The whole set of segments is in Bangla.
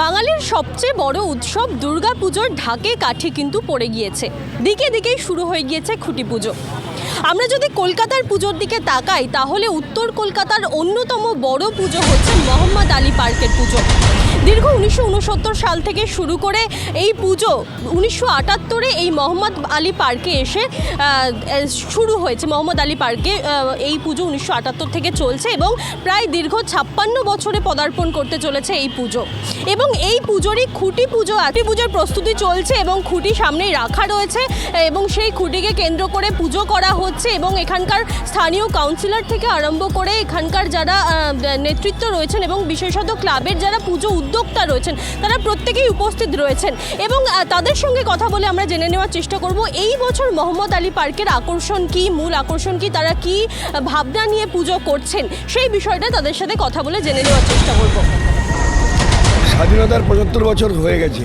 বাঙালির সবচেয়ে বড় উৎসব দুর্গা পুজোর ঢাকে কাঠে কিন্তু পড়ে গিয়েছে। দিকে দিকেই শুরু হয়ে গিয়েছে খুঁটি পুজো। আমরা যদি কলকাতার পুজোর দিকে তাকাই, তাহলে উত্তর কলকাতার অন্যতম বড় পুজো হচ্ছে মোহাম্মদ আলী পার্কের পুজো। দীর্ঘ উনিশশো উনসত্তর সাল থেকে শুরু করে এই পুজো উনিশশো আটাত্তরে এই মোহাম্মদ আলী পার্কে এসে শুরু হয়েছে। মোহাম্মদ আলী পার্কে এই পুজো উনিশশো আটাত্তর থেকে চলছে এবং প্রায় দীর্ঘ ছাপ্পান্ন বছরে পদার্পণ করতে চলেছে এই পুজো। এবং এই পুজোরই খুঁটি পুজো আটি পুজোর প্রস্তুতি চলছে এবং খুঁটি সামনেই রাখা রয়েছে এবং সেই খুঁটিকে কেন্দ্র করে পুজো করা হচ্ছে এবং এখানকার স্থানীয় কাউন্সিলর থেকে আরম্ভ করে এখানকার যারা নেতৃত্ব রয়েছেন এবং বিশেষত ক্লাবের যারা পুজো উদ্যোক্তা রয়েছেন, তারা প্রত্যেকেই উপস্থিত রয়েছেন এবং তাদের সঙ্গে কথা বলে আমরা জেনে নেওয়ার চেষ্টা করব, এই বছর মোহাম্মদ আলী পার্কের আকর্ষণ কি, মূল আকর্ষণ কি, তারা কি ভাবনা নিয়ে পুজো করছেন, সেই বিষয়টা তাদের সাথে কথা বলে জেনে নেওয়ার চেষ্টা করব। স্বাধীনতার পঁচাত্তর বছর হয়ে গেছে,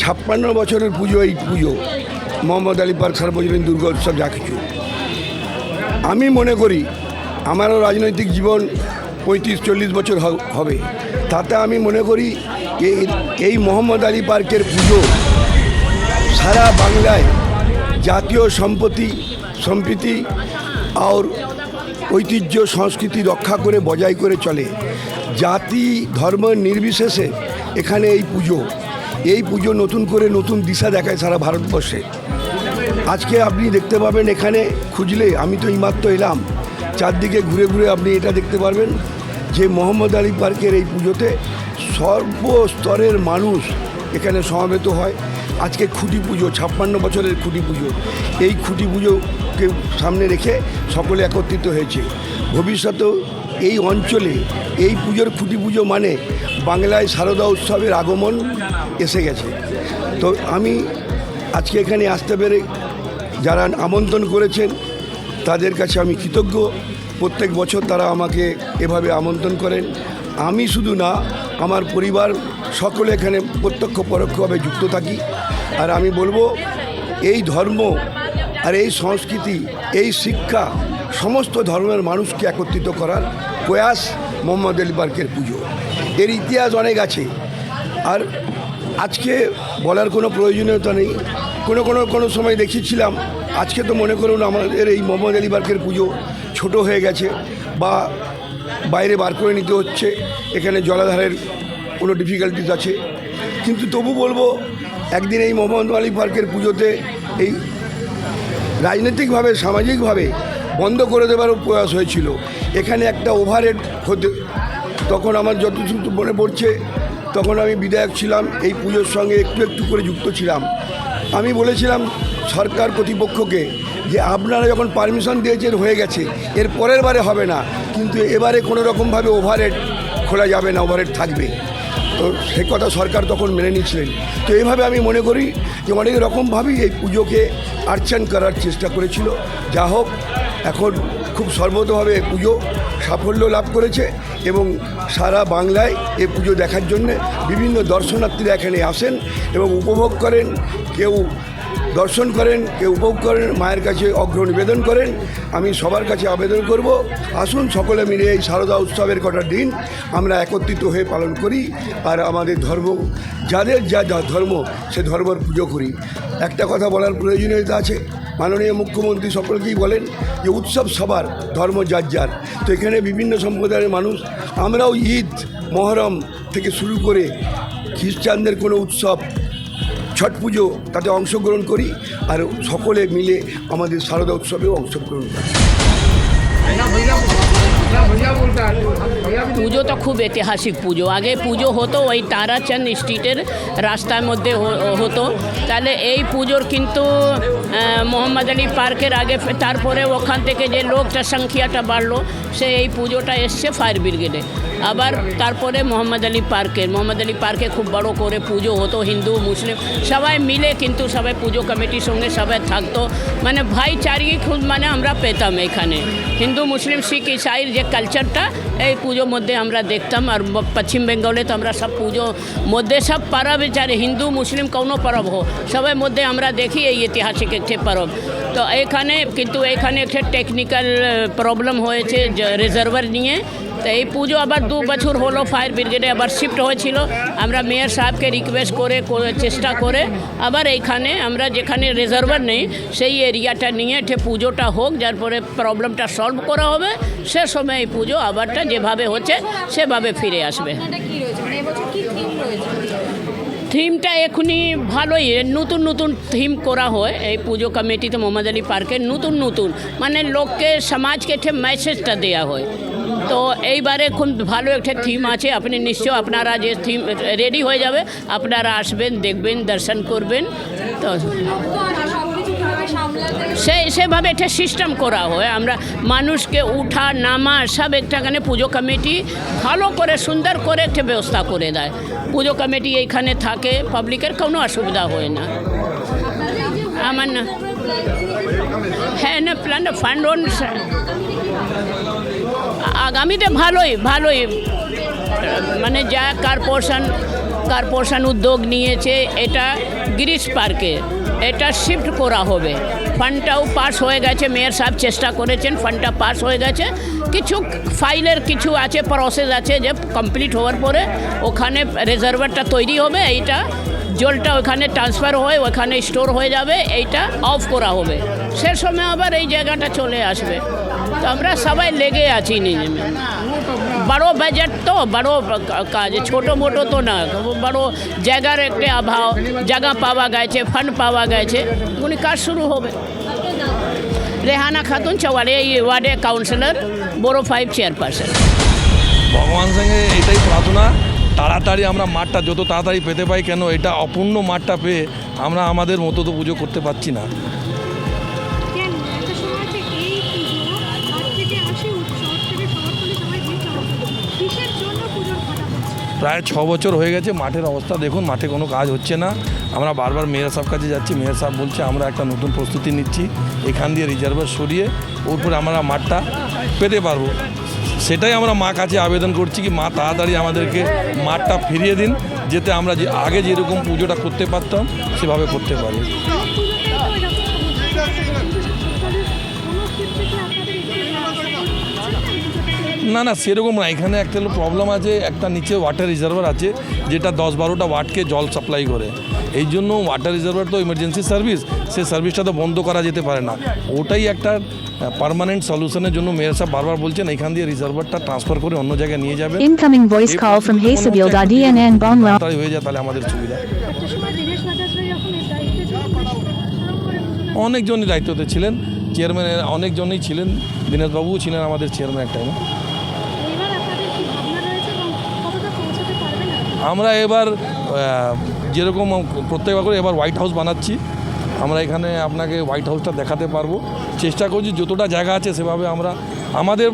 ছাপ্পান্ন বছরের পুজো এই পুজো, মোহাম্মদ আলী পার্ক সার্বজনীন দুর্গা উৎসব যা কিছু। আমি মনে করি, আমারও রাজনৈতিক জীবন পঁয়ত্রিশ, চল্লিশ বছর হবে। তাতে আমি মনে করি এই মোহাম্মদ আলী পার্কের পুজো সারা বাংলায় জাতীয় সম্পত্তি, সম্প্রীতি আর ঐতিহ্য, সংস্কৃতি রক্ষা করে, বজায় করে চলে। জাতি, ধর্ম নির্বিশেষে এখানে এই পুজো। এই পুজো নতুন করে নতুন দিশা দেখায় সারা ভারতবর্ষে। আজকে আপনি দেখতে পাবেন এখানে খুঁজলে, আমি তো এইমাত্র এলাম। চারদিকে ঘুরে ঘুরে আপনি এটা দেখতে পারবেন যে মোহাম্মদ আলী পার্কের এই পুজোতে সর্বস্তরের মানুষ এখানে সমাবেত হয়। আজকে খুঁটি পুজো, ছাপ্পান্ন বছরের খুঁটি পুজো। এই খুঁটি পুজোকে সামনে রেখে সকলে একত্রিত হয়েছে। ভবিষ্যতেও এই অঞ্চলে এই পুজোর খুঁটি পুজো মানে বাংলায় শারদা উৎসবের আগমন এসে গেছে। তো আমি আজকে এখানে আসতে পেরে যারা আমন্ত্রণ করেছেন, তাদের কাছে আমি কৃতজ্ঞ। প্রত্যেক বছর তারা আমাকে এভাবে আমন্ত্রণ করেন। আমি শুধু না, আমার পরিবার সকলে এখানে প্রত্যক্ষ পরোক্ষভাবে যুক্ত থাকি। আর আমি বলব, এই ধর্ম আর এই সংস্কৃতি, এই শিক্ষা সমস্ত ধর্মের মানুষকে একত্রিত করার প্রয়াস মোহাম্মদ আলী পার্কের পুজো। এর ইতিহাস অনেক আছে। আর আজকে বলার কোনো প্রয়োজনীয়তা নেই। কোনো কোনো কোনো সময় দেখিয়েছিলাম। আজকে তো মনে করুন আমাদের এই মোহাম্মদ আলী পার্কের পুজো। ছোট হয়ে গেছে বা বাইরে বার করে নিতে হচ্ছে, এখানে জলাধারের কোনো ডিফিকাল্টিস আছে। কিন্তু তবু বলব, একদিন এই মোহাম্মদ আলী পার্কের পুজোতে এই রাজনৈতিকভাবে, সামাজিকভাবে বন্ধ করে দেওয়ারও প্রয়াস হয়েছিল। এখানে একটা ওভারহেড হতে, তখন আমার যতটুকু মনে পড়ছে, তখন আমি বিধায়ক ছিলাম, এই পুজোর সঙ্গে একটু একটু করে যুক্ত ছিলাম। আমি বলেছিলাম সরকার কর্তৃপক্ষকে যে আপনারা যখন পারমিশন দিয়েছেন হয়ে গেছে, এর পরের বারে হবে না, কিন্তু এবারে কোনো রকমভাবে ওভারহেড খোলা যাবে না ওভারহেড থাকবে। তো সে কথা সরকার তখন মেনে নিয়েছিলেন তো এইভাবে আমি মনে করি যে অনেক রকমভাবেই এই পুজোকে আর্চান করার চেষ্টা করেছিল। যা হোক, এখন খুব সর্বতভাবে পুজো সাফল্য লাভ করেছে এবং সারা বাংলায় এই পুজো দেখার জন্য বিভিন্ন দর্শনার্থীরা এখানে আসেন এবং উপভোগ করেন। কেউ দর্শন করেন, কেউ উপভোগ করেন, মায়ের কাছে অগ্র নিবেদন করেন, আমি সবার কাছে আবেদন করব। আসুন সকলে মিলে এই শারদা উৎসবের কটা দিন আমরা একত্রিত হয়ে পালন করি আর আমাদের ধর্ম, যাদের যা যা ধর্ম, সে ধর্মের পুজো করি। একটা কথা বলার প্রয়োজনীয়তা আছে। মাননীয় মুখ্যমন্ত্রী সকলকেই বলেন যে উৎসব সবার, ধর্ম যার যার। তো এখানে বিভিন্ন সম্প্রদায়ের মানুষ, আমরাও ঈদ, মহরম থেকে শুরু করে খ্রিস্টানদের কোনো উৎসব ছট পুজো তাতে অংশগ্রহণ করি আর সকলে মিলে আমাদের শারদা উৎসবেও অংশগ্রহণ করি। পুজো তো খুব ঐতিহাসিক পুজো। আগে পুজো হতো ওই তারাচাঁদ স্ট্রিটের রাস্তার মধ্যে হতো। তাহলে এই পুজোর কিন্তু মোহাম্মদ আলী পার্কের আগে তারপরে ওখান থেকে যে লোকটা সংখ্যাটা বাড়লো, সে এই পুজোটা এসছে ফায়ার ব্রিগেডে। আবার তারপরে মোহাম্মদ আলী পার্কের, মোহাম্মদ আলী পার্কে খুব বড় করে পুজো হতো, হিন্দু, মুসলিম, সবাই মিলে কিন্তু সবাই পুজো কমিটির সঙ্গে সবাই থাকতো। মানে ভাইচারি খুব মানে আমরা পেতাম এখানে। হিন্দু, মুসলিম, শিখ, ইসাইর যে কালচারটা এই পুজোর মধ্যে আমরা দেখতাম। আর পশ্চিম বেঙ্গলে তো আমরা সব পুজো মধ্যে সব পারব হিন্দু, মুসলিম, কোনো পরব হো সবাই মধ্যে আমরা দেখি এই ঐতিহাসিক একটি পরব তো এখানে কিন্তু এখানে একটা টেকনিক্যাল প্রবলেম হয়েছে রিজার্ভার নিয়ে তো এই পুজো আবার দু বছর হলো ফায়ার ব্রিগেডে আবার শিফট হয়েছিল আমরা মেয়র সাহেবকে রিকোয়েস্ট করে করে- চেষ্টা করে আবার এইখানে আমরা যেখানে রিজার্ভার নেই সেই এরিয়াটা নিয়ে এঠে পুজোটা হোক যার পরে প্রবলেমটা সলভ করা হবে সে সময় এই পুজো আবারটা যেভাবে হচ্ছে সেভাবে ফিরে আসবে থিমটা এখনই ভালোই নতুন নতুন থিম করা হয় এই পুজো কমিটিতে মোহাম্মদ আলী পার্কে নতুন নতুন মানে লোককে, সমাজকে একটা মেসেজটা দেওয়া হয়। তো এইবারে খুব ভালো একটা থিম আছে, আপনি নিশ্চয় আপনারা যে থিম রেডি হয়ে যাবে, আপনারা আসবেন, দেখবেন, দর্শন করবেন। তো সেই সেভাবে একটা সিস্টেম করা হয়। আমরা মানুষকে উঠা, নামা, সব একটাখানে পুজো কমিটি ভালো করে, সুন্দর করে একটা ব্যবস্থা করে দেয়। পুজো কমিটি এইখানে থাকে পাবলিকের কোনো অসুবিধা হয় না। আমার না হ্যাঁ না প্ল্যান ফান্ড আগামীতে ভালোই ভালোই। মানে যা কর্পোরেশন কর্পোরেশন উদ্যোগ নিয়েছে, এটা গিরিশ পার্কে। এটা শিফট করা হবে। ফান্ডটাও পাস হয়ে গেছে মেয়র সাহেব চেষ্টা করেছেন ফান্ডটা পাস হয়ে গেছে। কিছু ফাইলের কিছু আছে প্রসেস আছে যে কমপ্লিট হওয়ার পরে ওখানে রিজার্ভারটা তৈরি হবে, এইটা জলটা ওখানে ট্রান্সফার হয়ে, ওখানে স্টোর হয়ে যাবে, এইটা অফ করা হবে। সে সময় আবার এই জায়গাটা চলে আসবে। তো আমরা সবাই লেগে আছি নিজে বড় বাজেট তো, বড় কাজ, ছোট মোটো তো না, বড় জায়গার একটা অভাব, জায়গা পাওয়া গেছে ফান্ড পাওয়া গেছে, উনি কাজ শুরু হবে। রেহানা খাতুন চৌয়াড়ে এই ওয়ার্ডে কাউন্সিলর বড়ো ফাইভ চেয়ারপারসন ভগবান সঙ্গে এটাই প্রার্থনা, তাড়াতাড়ি আমরা মাঠটা যত তাড়াতাড়ি পেতে পাই, কেন এটা অপূর্ণ মাঠটা পেয়ে আমরা আমাদের মতো তো পুজো করতে পারছি না। প্রায় ছ বছর হয়ে গেছে মাঠের অবস্থা। দেখুন, মাঠে কোনো কাজ হচ্ছে না। আমরা বারবার মেয়র সাহেব কাছে যাচ্ছি। মেয়র সাহেব বলছে, আমরা একটা নতুন প্রস্তুতি নিচ্ছি। এখান দিয়ে রিজার্ভার সরিয়ে ওর আমরা মাঠটা পেতে পারব। সেটাই আমরা মা কাছে আবেদন করছি কি, মা, তাড়াতাড়ি আমাদেরকে মাঠটা ফিরিয়ে দিন। যেতে আমরা যে, আগে যেরকম পুজোটা করতে পারতাম, সেভাবে করতে পারি না না সেরকম না। এখানে একটা প্রবলেম আছে একটা নিচে ওয়াটার রিজার্ভার আছে যেটা দশ বারোটা ওয়াটকে জল সাপ্লাই করে। এই জন্য ওয়াটার রিজার্ভার তো ইমার্জেন্সি সার্ভিস সে সার্ভিসটা তো বন্ধ করা যেতে পারে না। ওটাই একটা পার্মানেন্ট সলিউশনের জন্য মেয়র সাহেব বারবার বলছেন এখান দিয়ে রিজার্ভারটা ট্রান্সফার করে অন্য জায়গায় নিয়ে যাবে। Incoming Incoming voice call from Haysabil.dnn Bonla. তাড়াতাড়ি হয়ে যায় তাহলে আমাদের সুবিধা। একটা অনেকজনই দায়িত্বতে ছিলেন চেয়ারম্যানের অনেকজনই ছিলেন দীনেশবাবুও ছিলেন আমাদের চেয়ারম্যান এক টাইমে এবার আপনাদের কি ভাবনা রয়েছে এবং কতটা পৌঁছাতে পারবেন আপনারা? আমরা এবার যেরকম প্রত্যেকবার করে এবার হোয়াইট হাউস বানাচ্ছি, আমরা এখানে আপনাকে হোয়াইট হাউসটা দেখাতে পারব। চেষ্টা করছি, যতটা জায়গা আছে সেভাবে আমরা, আমাদের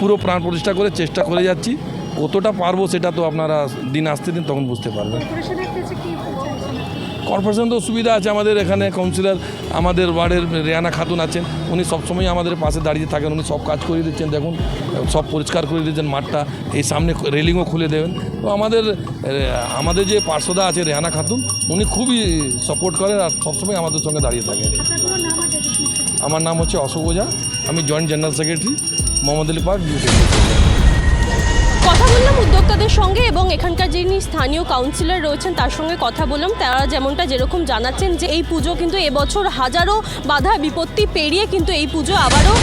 পুরো প্রাণ প্রতিষ্ঠা করে চেষ্টা করে যাচ্ছি। কতটা পারব সেটা তো আপনারা দিন আসতে দিন তখন বুঝতে পারবেন। কর্পোরেশন তো সুবিধা আছে, আমাদের এখানে কাউন্সিলর আমাদের ওয়ার্ডের রেয়ানা খাতুন আছেন, উনি সবসময় আমাদের পাশে দাঁড়িয়ে থাকেন, উনি সব কাজ করিয়ে দিচ্ছেন, দেখুন, সব পরিষ্কার করে দিচ্ছেন মাঠটা, এই সামনে রেলিংও খুলে দেবেন। তো আমাদের আমাদের যে পার্শ্বদা আছে রেহানা খাতুন, উনি খুবই সাপোর্ট করেন আর সবসময় আমাদের সঙ্গে দাঁড়িয়ে থাকেন। আমার নাম হচ্ছে অশোক ওঝা, আমি joint general secretary Mohammad Ali park কথা বললাম উদ্যোক্তাদের সঙ্গে এবং এখানকার যিনি স্থানীয় কাউন্সিলর রয়েছেন, তার সঙ্গে কথা বললাম। তারা যেমনটা যেরকম জানাচ্ছেন যে এই পুজো কিন্তু এবছর হাজারো বাধা বিপত্তি পেরিয়ে কিন্তু এই পুজো আবারও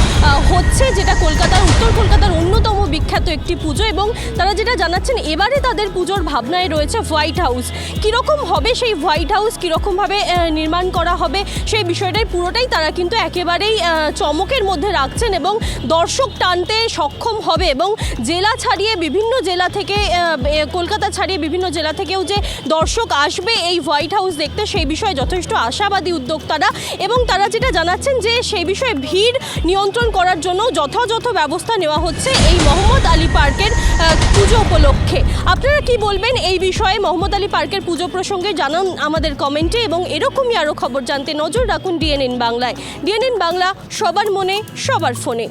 হচ্ছে, যেটা কলকাতার, উত্তর কলকাতার অন্যতম বিখ্যাত একটি পুজো এবং তারা যেটা জানাচ্ছেন, এবারে তাদের পুজোর ভাবনায় রয়েছে হোয়াইট হাউস। কীরকম হবে সেই হোয়াইট হাউস? কীরকমভাবে নির্মাণ করা হবে? সেই বিষয়টাই পুরোটাই তারা কিন্তু একেবারেই চমকের মধ্যে রাখছেন এবং দর্শক টানতে সক্ষম হবে এবং জেলা ছাড়িয়ে বিভিন্ন জেলা থেকে কলকাতা ছাড়িয়ে বিভিন্ন জেলা থেকেও যে দর্শক আসবে এই হোয়াইট হাউস দেখতে, সেই বিষয়ে যথেষ্ট আশাবাদী উদ্যোক্তারা এবং তারা যেটা জানাচ্ছেন যে সেই বিষয়ে ভিড় নিয়ন্ত্রণ করার জন্য যথাযথ ব্যবস্থা নেওয়া হচ্ছে এই মোহাম্মদ আলী পার্কের পুজো উপলক্ষে। আপনারা কি বলবেন এই বিষয়ে? মোহাম্মদ আলী পার্কের পুজো প্রসঙ্গে জানান আমাদের কমেন্টে এবং এরকমই আরও খবর জানতে নজর রাখুন ডিএনএন বাংলায়। ডিএনএন বাংলা, সবার মনে, সবার ফোনে।